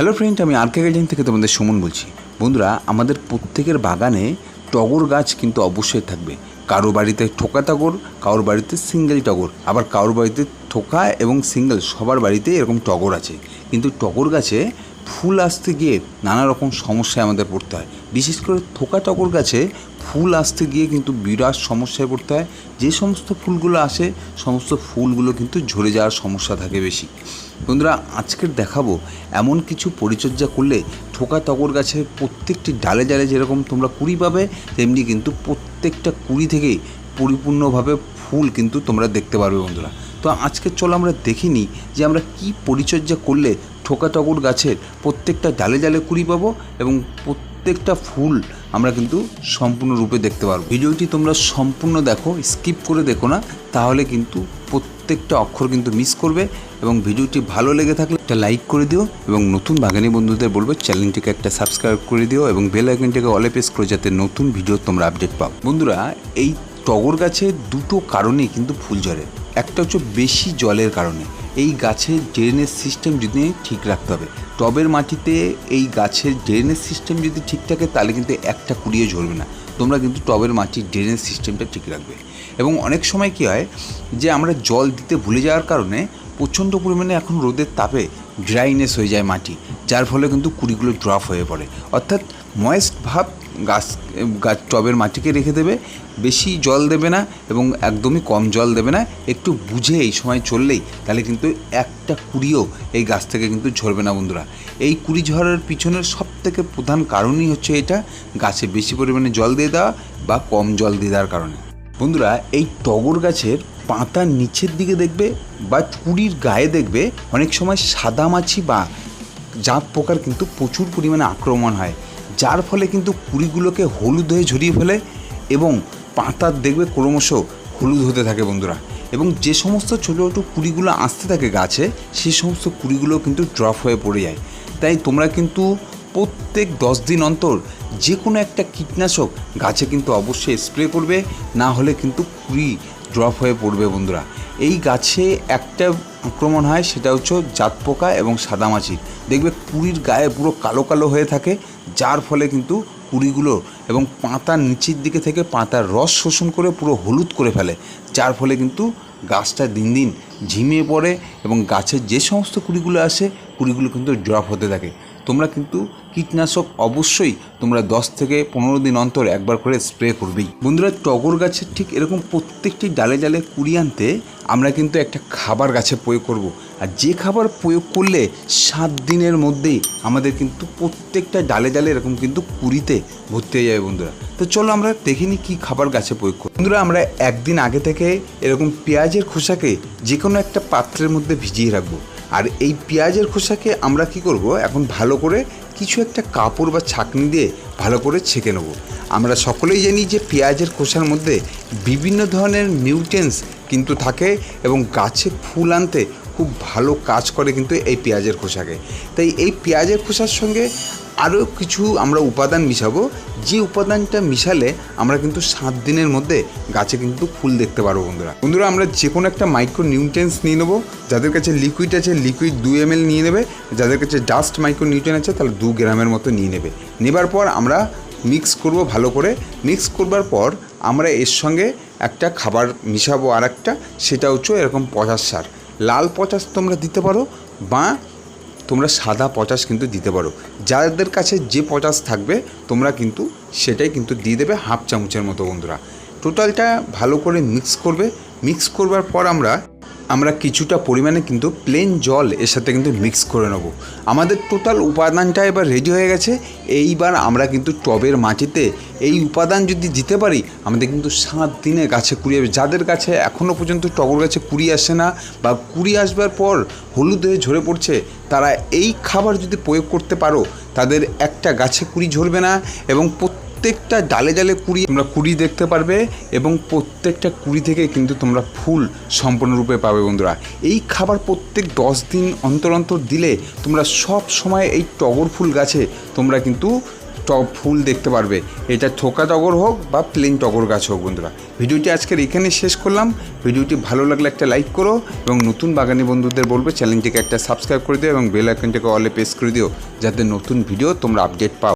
Hello friend আমি আর কে garden থেকে তোমাদের সুমন বলছি। বন্ধুরা, আমাদের প্রত্যেকের বাগানে টগর গাছ কিন্তু অবশ্যই থাকবে। কারও বাড়িতে ঠোকা টগর কারোর বাড়িতে সিঙ্গেল টগর, আবার কারোর বাড়িতে ঠোকা এবং সিঙ্গেল, সবার বাড়িতে এরকম টগর আছে। কিন্তু টগর গাছে ফুল আসতে গিয়ে নানা রকম সমস্যায় আমাদের পড়তে হয়। বিশেষ করে থোকা টগর গাছে ফুল আসতে গিয়ে কিন্তু বিরাট সমস্যায় পড়তে হয়। যে সমস্ত ফুলগুলো আসে, সমস্ত ফুলগুলো কিন্তু ঝরে যাওয়ার সমস্যা থাকে বেশি। বন্ধুরা আজকের দেখাবো এমন কিছু পরিচর্যা করলে ঠোকা টগর গাছের প্রত্যেকটি ডালে ডালে যেরকম তোমরা কুড়ি পাবে, তেমনি কিন্তু প্রত্যেকটা কুড়ি থেকেই পরিপূর্ণভাবে ফুল কিন্তু তোমরা দেখতে পারবে বন্ধুরা। তো আজকে চলো আমরা দেখে নিই যে আমরা কি পরিচর্যা করলে ঠোকা টগর গাছের প্রত্যেকটা ডালে ডালে কুড়ি পাবো এবং প্রত্যেকটা ফুল আমরা কিন্তু সম্পূর্ণরূপে দেখতে পারব। ভিডিওটি তোমরা সম্পূর্ণ দেখো, স্কিপ করে দেখো না, তাহলে কিন্তু প্রত্যেকটা অক্ষর কিন্তু মিস করবে এবং ভিডিওটি ভালো লেগে থাকলে একটা লাইক করে দিও এবং নতুন বাগানি বন্ধুদের বলব চ্যানেলটিকে একটা সাবস্ক্রাইব করে দিও এবং বেল আইকনটিকে অলে প্রেস করে যাতে নতুন ভিডিও তোমরা আপডেট পাও। বন্ধুরা, এই টগর গাছে দুটো কারণেই কিন্তু ফুল ঝরে। একটা হচ্ছে বেশি জলের কারণে। এই গাছের ড্রেনেজ সিস্টেম যদি ঠিক রাখতে হবে, টবের মাটিতে এই গাছের ড্রেনেজ সিস্টেম যদি ঠিক থাকে, তাহলে কিন্তু একটা কুড়িয়ে ঝরবে না। তোমরা কিন্তু টবের মাটির ড্রেনেজ সিস্টেমটা ঠিক রাখবে। এবং অনেক সময় কী হয় যে আমরা জল দিতে ভুলে যাওয়ার কারণে প্রচণ্ড পরিমাণে এখন রোদের তাপে ড্রাইনেস হয়ে যায় মাটি, যার ফলে কিন্তু কুড়িগুলো ড্রপ হয়ে পড়ে। অর্থাৎ ময়েস্ট ভাব গাছ গাছ, টবের মাটিকে রেখে দেবে, বেশি জল দেবে না এবং একদমই কম জল দেবে না। একটু বুঝে এই সময় চললেই তাহলে কিন্তু একটা কুড়িও এই গাছ থেকে কিন্তু ঝরবে না বন্ধুরা। এই কুড়ি ঝরার পিছনের সব থেকে প্রধান কারণই হচ্ছে এটা, গাছে বেশি পরিমাণে জল দিয়ে দেওয়া বা কম জল দিয়ে দেওয়ার কারণে। বন্ধুরা, এই টগর গাছের পাতার নিচের দিকে দেখবে বা কুড়ির গায়ে দেখবে অনেক সময় সাদা মাছি বা জাঁপ পোকার কিন্তু প্রচুর পরিমাণে আক্রমণ হয়, যার ফলে কিন্তু কুড়িগুলোকে হলুদ হয়ে ঝরিয়ে ফেলে এবং পাতার দেখবে ক্রমশ হলুদ হতে থাকে বন্ধুরা। এবং যে সমস্ত ছোটো ছোটো কুড়িগুলো আসতে থাকে গাছে সেই সমস্ত কুড়িগুলো কিন্তু ড্রপ হয়ে পড়ে যায়। তাই তোমরা কিন্তু প্রত্যেক দশ দিন অন্তর যে কোনো একটা কীটনাশক গাছে কিন্তু অবশ্যই স্প্রে করবে না হলে কিন্তু কুড়ি ড্রপ হয়ে পড়বে বন্ধুরা। এই গাছে একটা আক্রমণ হয়, সেটা হচ্ছে জাত পোকা এবং সাদামাছির দেখবে কুড়ির গায়ে পুরো কালো কালো হয়ে থাকে, যার ফলে কিন্তু কুড়িগুলো এবং পাতার নিচের দিকে থেকে পাতার রস শোষণ করে পুরো হলুদ করে ফেলে। যার ফলে কিন্তু গাছটা দিন দিন ঝিমিয়ে পড়ে এবং গাছের যে সমস্ত কুড়িগুলো আসে, কুড়িগুলো কিন্তু ড্রপ হতে থাকে। তোমরা কিন্তু কীটনাশক অবশ্যই তোমরা দশ থেকে পনেরো দিন অন্তর একবার করে স্প্রে করবেই। বন্ধুরা, টগর গাছের ঠিক এরকম প্রত্যেকটি ডালে ডালে কুড়ি আনতে আমরা কিন্তু একটা খাবার গাছে প্রয়োগ করব। আর যে খাবার প্রয়োগ করলে সাত দিনের মধ্যেই আমাদের কিন্তু প্রত্যেকটা ডালে ডালে এরকম কিন্তু কুড়িতে ভর্তি হয়ে যাবে বন্ধুরা। তো চলো আমরা দেখিনি কি খাবার গাছে প্রয়োগ করি। বন্ধুরা, আমরা একদিন আগে থেকে এরকম পেঁয়াজের খোসাকে যে কোনো একটা পাত্রের মধ্যে ভিজিয়ে রাখব। আর এই পেঁয়াজের খোসাকে আমরা কি করব? এখন ভালো করে কিছু একটা কাপড় বা ছাকনি দিয়ে ভালো করে ছেঁকে নেব। আমরা সকলেই জানি যে পেঁয়াজের খোসার মধ্যে বিভিন্ন ধরনের নিউট্রেন্স কিন্তু থাকে এবং গাছে ফুল আনতে খুব ভালো কাজ করে কিন্তু এই পেঁয়াজের খোসাকে। তাই এই পেঁয়াজের খোসার সঙ্গে আরও কিছু আমরা উপাদান মিশাবো। যে উপাদানটা মিশালে আমরা কিন্তু সাত দিনের মধ্যে গাছে কিন্তু ফুল দেখতে পারব বন্ধুরা। বন্ধুরা, আমরা যে কোনো একটা মাইক্রো নিউট্রেন্স নিয়ে নেব। যাদের কাছে লিকুইড আছে লিকুইড দু এম নিয়ে নেবে। যাদের কাছে ডাস্ট মাইক্রো নিউট্রেন আছে, তাহলে দু গ্রামের মতো নিয়ে নেবে। নেবার পর আমরা মিক্স করব ভালো করে। মিক্স করবার পর আমরা এর সঙ্গে একটা খাবার মিশাবো আর একটা সেটা হচ্ছে এরকম পচাশ সার। লাল পচাশ তোমরা দিতে পারো বা তোমরা সাদা পচাশ কিন্তু দিতে পারো। যাদের কাছে যে পচাশ থাকবে, তোমরা কিন্তু সেটাই কিন্তু দিয়ে দেবে হাফ চামচের মতো বন্ধুরা। টোটালটা ভালো করে মিক্স করবে। মিক্স করবার পর আমরা আমরা কিছুটা পরিমাণে কিন্তু প্লেন জল এর সাথে কিন্তু মিক্স করে নেব। আমাদের টোটাল উপাদানটা এবার রেডি হয়ে গেছে। এইবার আমরা কিন্তু টবের মাটিতে এই উপাদান যদি দিতে পারি, আমাদের কিন্তু সাত দিনে গাছে কুড়ি আসবে। যাদের কাছে এখনও পর্যন্ত টগর গাছে কুড়ি আসে না বা কুড়ি আসবার পর হলুদ হয়ে ঝরে পড়ছে, তারা এই খাবার যদি প্রয়োগ করতে পারো, তাদের একটা গাছে কুড়ি ঝরবে না এবং প্রত্যেকটা ডালে ডালে কুড়ি তোমরা কুড়ি দেখতে পারবে এবং প্রত্যেকটা কুড়ি থেকে কিন্তু তোমরা ফুল সম্পূর্ণরূপে পাবে বন্ধুরা। এই খাবার প্রত্যেক দশ দিন অন্তর অন্তর দিলে তোমরা সব সময় এই টগর ফুল গাছে তোমরা কিন্তু টব ফুল দেখতে পারবে। এটা থোকা টগর হোক বা প্লেন টগর গাছ হোক বন্ধুরা। ভিডিওটি আজকের এখানে শেষ করলাম। ভিডিওটি ভালো লাগলে একটা লাইক করো এবং নতুন বাগানি বন্ধুদের বলবে চ্যানেলটিকে একটা সাবস্ক্রাইব করে দিও এবং বেল আইকনটাকে অলে প্রেস করে দিও যাতে নতুন ভিডিও তোমরা আপডেট পাও।